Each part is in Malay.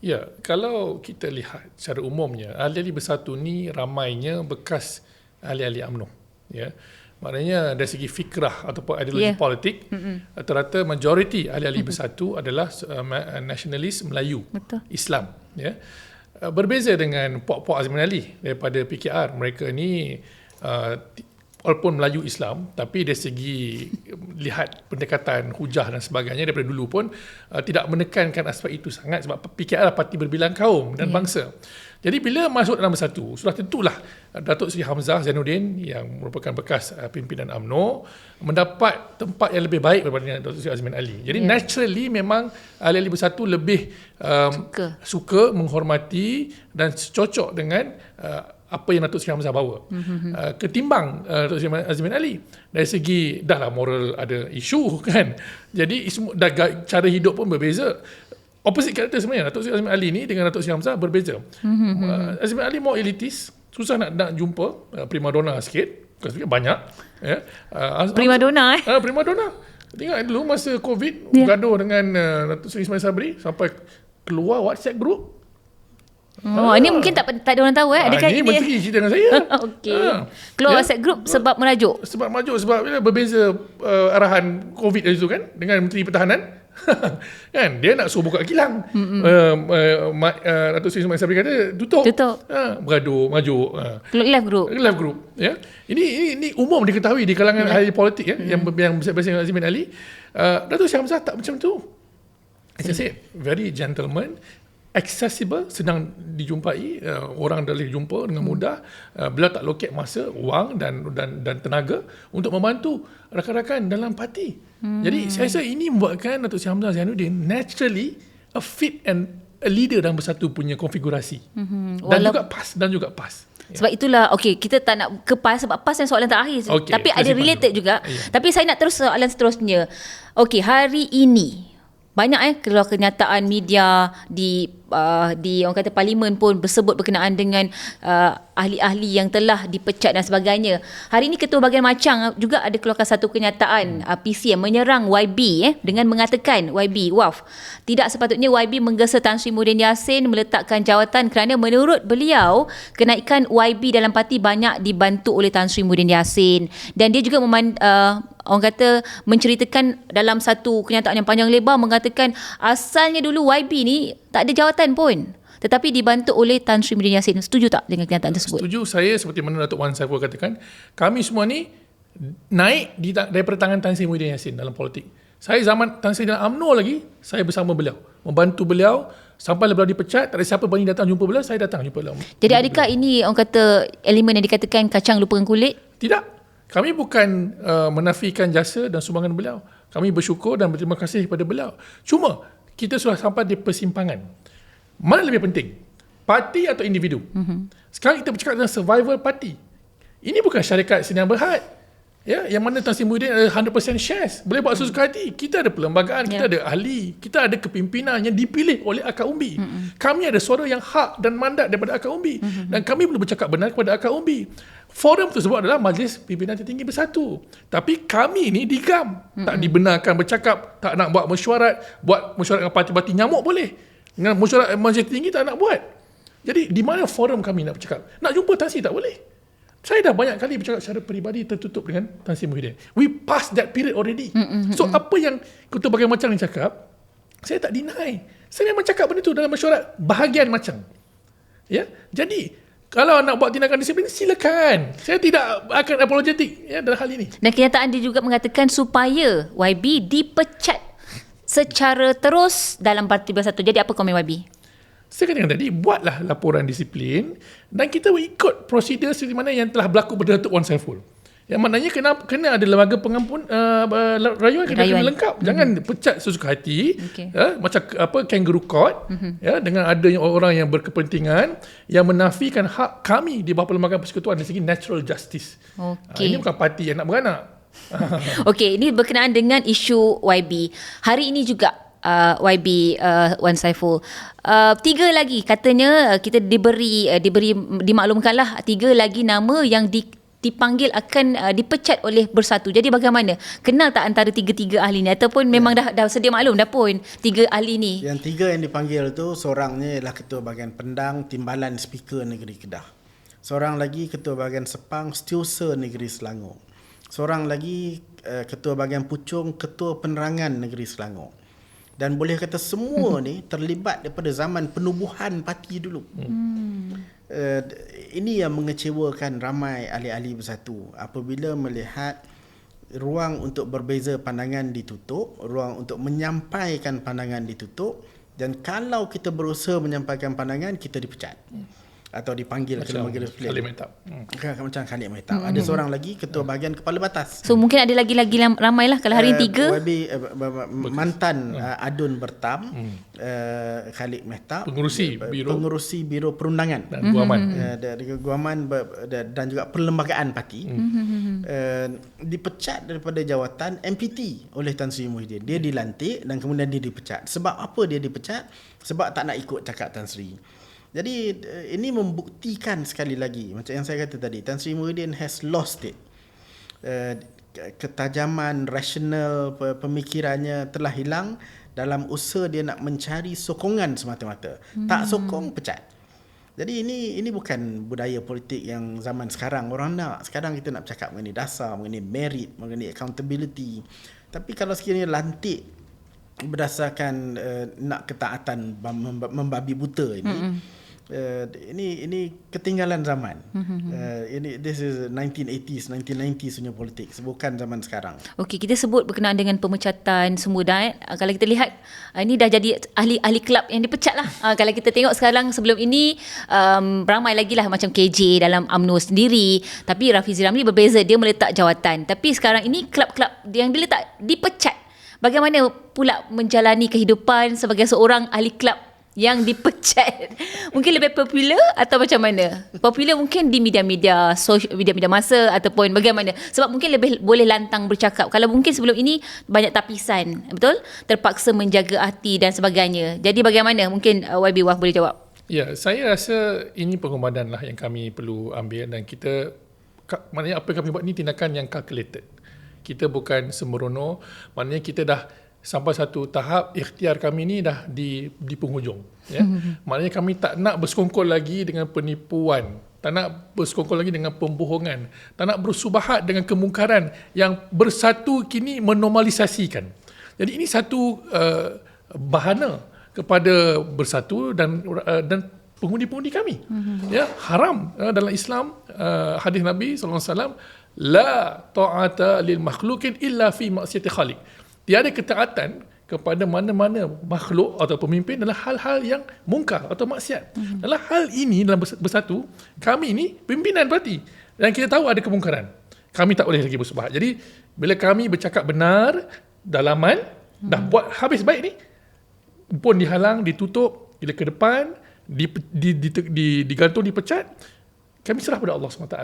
Ya, kalau kita lihat secara umumnya, ahli-ahli bersatu ni ramainya bekas ahli-ahli UMNO. Ya. Maknanya dari segi fikrah ataupun ideologi yeah. politik, mm-hmm. rata-rata majoriti ahli-ahli mm-hmm. bersatu adalah uh, nasionalis Melayu, Betul. Islam. Ya. Uh, berbeza dengan puak-puak Azmin Ali daripada PKR. Mereka ni uh, walaupun Melayu Islam tapi dari segi lihat pendekatan hujah dan sebagainya daripada dulu pun uh, tidak menekankan aspek itu sangat sebab PKR adalah parti berbilang kaum dan yeah. bangsa. Jadi bila masuk dalam bersatu, sudah tentulah uh, Datuk Seri Hamzah Zainuddin yang merupakan bekas uh, pimpinan AMNO mendapat tempat yang lebih baik daripada Datuk Seri Azmin Ali. Jadi yeah. naturally memang ahli-ahli bersatu lebih um, suka. suka menghormati dan cocok dengan uh, apa yang Datuk Seri Hamzah bawa. Mm-hmm. uh, ketimbang uh, Datuk Seri Azmin Ali dari segi dah lah moral ada isu kan? Jadi dah, cara hidup pun berbeza. Opposite karakter sebenarnya Datuk Seri Azmin Ali ni dengan Datuk Seri Hamzah berbeza. Mm-hmm. uh, Azmin Ali more elitis susah nak nak jumpa uh, prima donna sikit. Banyak ya. Uh, prima donna eh? Uh, prima donna. Tengok dulu masa covid yeah. gaduh dengan uh, Datuk Seri Ismail Sabri sampai keluar WhatsApp group Oh, ha. ini mungkin tak tak ada orang tahu eh. Adakah ha, ini menteri cerita dengan saya. Okey. Ha. Keluar ya. WhatsApp group sebab merajuk. Sebab merajuk sebab berbeza uh, arahan COVID itu kan dengan Menteri Pertahanan. kan dia nak suruh buka kilang. Hmm. Uh, uh, uh, Datuk Seri Sumail Sabri kata tutup. Tutup. Ha, bergaduh, merajuk. Ha. Live group. Live group, ya. Ini ini ini umum diketahui di kalangan ahli politik ya hmm. yang yang bersama Azmin Ali. Uh, Datuk Syah Hamzah tak macam tu. I said, very gentleman, accessible senang dijumpai uh, orang boleh jumpa dengan mudah uh, beliau tak loket masa wang dan dan dan tenaga untuk membantu rakan-rakan dalam parti. Hmm. jadi saya rasa ini membuatkan Datuk Seri Hamzah Zainuddin naturally a fit and a leader dalam bersatu punya konfigurasi. Hmm. dan juga pas dan juga pas. Sebab itulah okey kita tak nak ke pas sebab pas yang soalan terakhir. Okay, tapi ada related juga. Yeah. tapi saya nak terus soalan seterusnya. Okey hari ini banyak eh keluar kenyataan media di uh, di orang kata parlimen pun bersebut berkenaan dengan uh, ahli-ahli yang telah dipecat dan sebagainya. Hari ini Ketua Bahagian Macang juga ada keluarkan satu kenyataan uh, PC yang menyerang YB eh dengan mengatakan YB waf tidak sepatutnya YB menggesa Tan Sri Muhyiddin Yassin meletakkan jawatan kerana menurut beliau kenaikan YB dalam parti banyak dibantu oleh Tan Sri Muhyiddin Yassin dan dia juga meman, uh, orang kata menceritakan dalam satu kenyataan yang panjang lebar mengatakan asalnya dulu YB ni tak ada jawatan pun tetapi dibantu oleh Tan Sri Muhyiddin Yassin. Setuju tak dengan kenyataan tersebut? Setuju. Saya seperti mana Datuk Wan Saiful katakan, kami semua ni naik di, daripada tangan Tan Sri Muhyiddin Yassin dalam politik. Saya zaman Tan Sri dalam UMNO lagi, saya bersama beliau. Membantu beliau sampai beliau dipecat, tak ada siapa berani datang jumpa beliau, saya datang jumpa beliau. Jadi adakah beliau. ini orang kata elemen yang dikatakan kacang lupakan kulit? Tidak. Kami bukan uh, menafikan jasa dan sumbangan beliau. Kami bersyukur dan berterima kasih kepada beliau. Cuma kita sudah sampai di persimpangan. Mana lebih penting? Parti atau individu? Mm-hmm. Sekarang kita bercakap tentang survival parti. Ini bukan syarikat Senior Berhad. Ya, yang mana Tan Sri Muhyiddin ada 100% shares. Boleh buat sesuka hati. Kita ada perlembagaan, yeah. kita ada ahli, kita ada kepimpinan yang dipilih oleh akar umbi. Mm-hmm. Kami ada suara yang hak dan mandat daripada akar umbi. Mm-hmm. Dan kami boleh bercakap benar kepada akar umbi. Forum tersebut adalah Majlis Pimpinan Tertinggi Bersatu. Tapi kami ni digam. Mm-hmm. Tak dibenarkan bercakap, tak nak buat mesyuarat. Buat mesyuarat dengan parti-parti nyamuk boleh. Dengan mesyuarat Majlis Tertinggi tak nak buat. Jadi di mana forum kami nak bercakap? Nak jumpa Tan Sri tak boleh. Saya dah banyak kali bercakap secara peribadi tertutup dengan Tan Sri Muhyiddin. We passed that period already. Mm-hmm. So apa yang Ketua Bahagian Macam ni cakap, saya tak deny. Saya memang cakap benda tu dalam mesyuarat bahagian macam. Ya, Jadi, kalau nak buat tindakan disiplin, silakan. Saya tidak akan apologetik ya, dalam hal ini. Dan kenyataan dia juga mengatakan supaya YB dipecat secara terus dalam Parti Bersatu. Jadi apa komen YB? Saya katakan tadi, buatlah laporan disiplin dan kita ikut prosedur seperti mana yang telah berlaku pada Datuk Wan Saiful. Yang maknanya kena kena ada lembaga pengampun uh, uh rayuan kena, kena lengkap. Mm-hmm. Jangan pecat sesuka hati. Okay. Ya, macam apa kangaroo court mm-hmm. ya dengan adanya orang yang berkepentingan yang menafikan hak kami di bawah perlembagaan persekutuan dari segi natural justice. Okay. Uh, ini bukan parti yang nak beranak. Okey, ini berkenaan dengan isu YB. Hari ini juga uh, YB uh, Wan Saiful. Uh, tiga lagi katanya uh, kita diberi uh, diberi dimaklumkanlah tiga lagi nama yang di dipanggil akan uh, dipecat oleh bersatu. Jadi bagaimana? Kenal tak antara tiga-tiga ahli ni ataupun ya. memang dah dah sedia maklum dah pun tiga ahli ni? Yang tiga yang dipanggil tu seorangnya ialah ketua bahagian pendang timbalan speaker negeri Kedah. Seorang lagi ketua bahagian Sepang Setiausaha negeri Selangor. Seorang lagi uh, ketua bahagian Puchong ketua penerangan negeri Selangor. Dan boleh kata semua hmm. ni terlibat daripada zaman penubuhan parti dulu. Hmm uh, ini yang mengecewakan ramai ahli-ahli bersatu apabila melihat ruang untuk berbeza pandangan ditutup, ruang untuk menyampaikan pandangan ditutup dan kalau kita berusaha menyampaikan pandangan kita dipecat. Hmm atau dipanggil macam ke lembaga disiplin. Khalid Mehtab. Hmm. Macam Khalid Mehtab. Hmm. Ada seorang lagi ketua bahagian kepala batas. So mungkin ada lagi-lagi ramai lah kalau hari uh, tiga. YB, uh, mantan uh, Adun Bertam, hmm. uh, Khalid Mehtab. Pengurusi Biro. Pengurusi Biro Perundangan. Dan Guaman. Hmm. Uh, dari Guaman dan juga perlembagaan parti. Hmm. Uh, dipecat daripada jawatan MPT oleh Tan Sri Muhyiddin. Dia dilantik dan kemudian dia dipecat. Sebab apa dia dipecat? Sebab tak nak ikut cakap Tan Sri. Jadi eh, ini membuktikan sekali lagi macam yang saya kata tadi Tan Sri Muhyiddin has lost it. Uh, ketajaman rasional pemikirannya telah hilang dalam usaha dia nak mencari sokongan semata-mata. Hmm. Tak sokong pecat. Jadi ini ini bukan budaya politik yang zaman sekarang orang nak. Sekarang kita nak bercakap mengenai dasar, mengenai merit, mengenai accountability. Tapi kalau sekiranya lantik berdasarkan uh, nak ketaatan membabi buta ini, hmm uh, ini ini ketinggalan zaman. Uh, ini this is 1980s, 1990s punya politik, bukan zaman sekarang. Okey, kita sebut berkenaan dengan pemecatan semua dah. Eh. Uh, kalau kita lihat uh, ini dah jadi ahli-ahli kelab yang dipecat lah. Uh, kalau kita tengok sekarang sebelum ini um, ramai lagi lah macam KJ dalam UMNO sendiri. Tapi Rafizi Ramli berbeza, dia meletak jawatan. Tapi sekarang ini kelab-kelab yang diletak dipecat. Bagaimana pula menjalani kehidupan sebagai seorang ahli kelab yang dipecat. Mungkin lebih popular atau macam mana? Popular mungkin di media-media social media-media masa ataupun bagaimana. Sebab mungkin lebih boleh lantang bercakap. Kalau mungkin sebelum ini banyak tapisan betul? Terpaksa menjaga hati dan sebagainya. Jadi bagaimana? Mungkin uh, YB Wah boleh jawab. Ya saya rasa ini pengumadan lah yang kami perlu ambil dan kita maknanya apa yang kami buat ni tindakan yang calculated. Kita bukan sembrono. Maknanya kita dah sampai satu tahap ikhtiar kami ni dah di di penghujung ya. Maknanya kami tak nak bersekongkol lagi dengan penipuan tak nak bersekongkol lagi dengan pembohongan tak nak bersubahat dengan kemungkaran yang bersatu kini menormalisasikan. Jadi ini satu uh, bahana kepada bersatu dan uh, dan pengundi-pengundi kami mm-hmm. ya. Haram uh, dalam Islam uh, hadis Nabi sallallahu alaihi wasallam la ta'ata lil makhluqin illa fi ma'siyati khaliq tiada ketaatan kepada mana-mana makhluk atau pemimpin dalam hal-hal yang mungkar atau maksiat. Mm-hmm. Dalam hal ini dalam bersatu, kami ini pimpinan parti dan kita tahu ada kemungkaran. Kami tak boleh lagi bersubahat. Jadi bila kami bercakap benar, dalaman mm-hmm. dah buat habis baik ni pun dihalang, ditutup, bila ke depan di, di, di, di, digantung, dipecat, kami serah pada Allah SWT.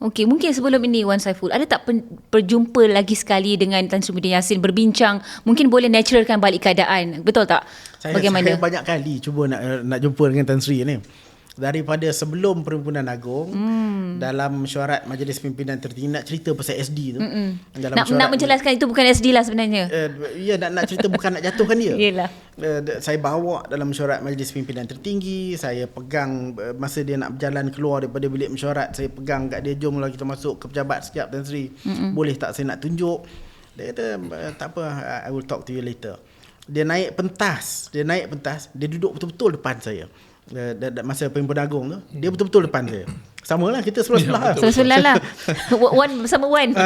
Okey, mungkin sebelum ini Wan Saiful, ada tak berjumpa lagi sekali dengan Tan Sri Muhyiddin Yassin berbincang, mungkin boleh naturalkan balik keadaan. Betul tak? Saya, Bagaimana? Saya banyak kali cuba nak nak jumpa dengan Tan Sri ni daripada sebelum perhimpunan agung hmm. dalam mesyuarat majlis pimpinan tertinggi nak cerita pasal SD tu dalam nak, nak menjelaskan itu bukan SD lah sebenarnya uh, ya nak nak cerita bukan nak jatuhkan dia Yalah. Uh, saya bawa dalam mesyuarat majlis pimpinan tertinggi saya pegang uh, masa dia nak berjalan keluar daripada bilik mesyuarat saya pegang kat dia jomlah kita masuk ke pejabat sekejap Tan Sri Mm-mm. boleh tak saya nak tunjuk dia kata tak apa I will talk to you later dia naik pentas dia naik pentas dia duduk betul-betul depan saya. Uh, masa perhimpunan agung tu dia betul-betul depan saya. Sama lah kita sebelah-sebelah. Ya, sebelah lah. Wan bersama Wan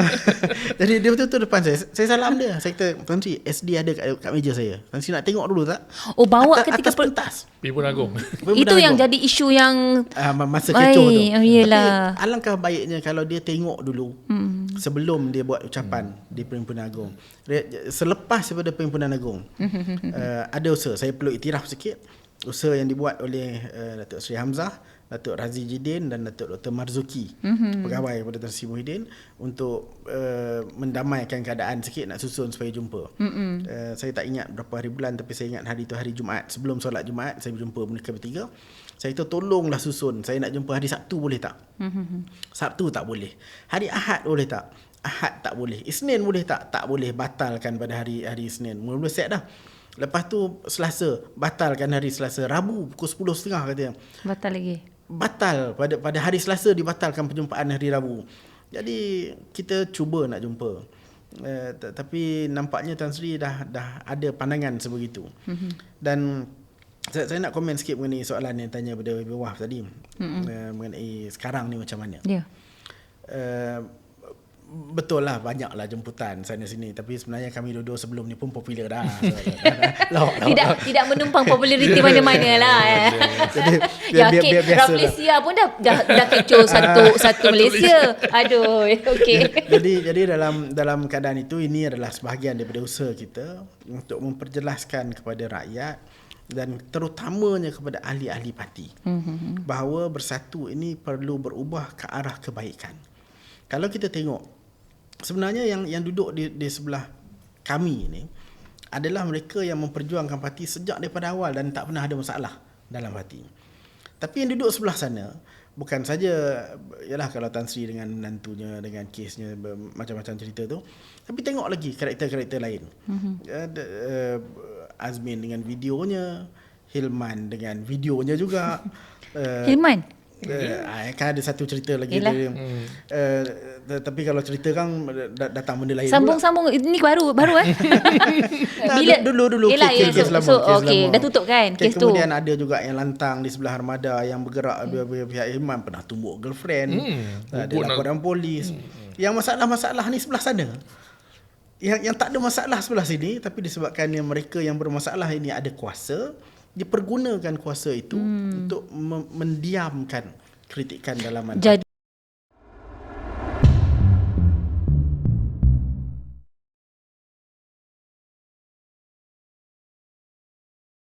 jadi dia betul-betul depan saya. Saya salam dia. Saya kata Tuan Cik SD ada kat, kat meja saya. Tuan Cik nak tengok dulu tak? Oh bawa At- ketika atas pentas. Perhimpunan agung itu yang jadi isu yang uh, masa kecoh tu. Oh, tapi alangkah baiknya kalau dia tengok dulu. Hmm. Sebelum dia buat ucapan hmm. di perhimpunan agung. Selepas daripada perhimpunan agung uh, ada usaha. Saya perlu iktiraf sikit. Usaha yang dibuat oleh uh, Datuk Seri Hamzah Datuk Razi Jidin dan Datuk Dr. Marzuki mm-hmm. pegawai kepada Tan Sri Muhyiddin untuk uh, mendamaikan keadaan sikit nak susun supaya jumpa. Mm-hmm. Uh, saya tak ingat berapa hari bulan tapi saya ingat hari tu hari Jumaat sebelum solat Jumaat saya berjumpa mereka bertiga. Saya kata tolonglah susun. Saya nak jumpa hari Sabtu boleh tak? Mm-hmm. Sabtu tak boleh. Hari Ahad boleh tak? Ahad tak boleh. Isnin boleh tak? Tak boleh. Batalkan pada hari hari Isnin. Mula-mula set dah. Lepas tu Selasa. Batalkan hari Selasa. Rabu pukul 10.30 katanya. Batal lagi batal pada pada hari Selasa dibatalkan perjumpaan hari Rabu. Jadi kita cuba nak jumpa. Uh, tapi nampaknya Tan Sri dah dah ada pandangan sebegitu. Mm-hmm. Dan saya, saya nak komen sikit mengenai soalan yang tanya pada Wah tadi. Mm-hmm. Uh, mengenai sekarang ni macam mana. Yeah. Uh, betul lah banyak lah jemputan sana sini tapi sebenarnya kami dua-dua sebelum ni pun popular dah so, lawak, tidak lawak. tidak menumpang populariti mana-mana lah eh. jadi ya, okay. biar, biar Malaysia pun dah dah, dah kecoh satu satu Malaysia aduh okey jadi jadi dalam dalam keadaan itu ini adalah sebahagian daripada usaha kita untuk memperjelaskan kepada rakyat dan terutamanya kepada ahli-ahli parti mm-hmm. bahawa bersatu ini perlu berubah ke arah kebaikan kalau kita tengok sebenarnya yang yang duduk di di sebelah kami ni adalah mereka yang memperjuangkan parti sejak daripada awal dan tak pernah ada masalah dalam parti. Tapi yang duduk sebelah sana bukan saja ialah kalau Tan Sri dengan menantunya dengan kesnya macam-macam cerita tu tapi tengok lagi karakter-karakter lain. Mm-hmm. Uh, Azmin dengan videonya, Hilman dengan videonya juga. uh, Hilman Uh, kan ada satu cerita lagi dia, hmm. uh, tapi kalau cerita kan datang benda lain sambung-sambung ini baru baru eh bila dulu dulu Yelah, kes, kes, kes lama so, kes okay. lama. dah tutup kan kes kemudian tu. ada juga yang lantang di sebelah armada yang bergerak hmm. pihak Iman pernah tumbuk girlfriend hmm. ada laporan polis hmm. yang masalah-masalah ni sebelah sana yang yang tak ada masalah sebelah sini tapi disebabkan yang mereka yang bermasalah ini ada kuasa dipergunakan kuasa itu hmm. untuk mendiamkan kritikan dalam Jadi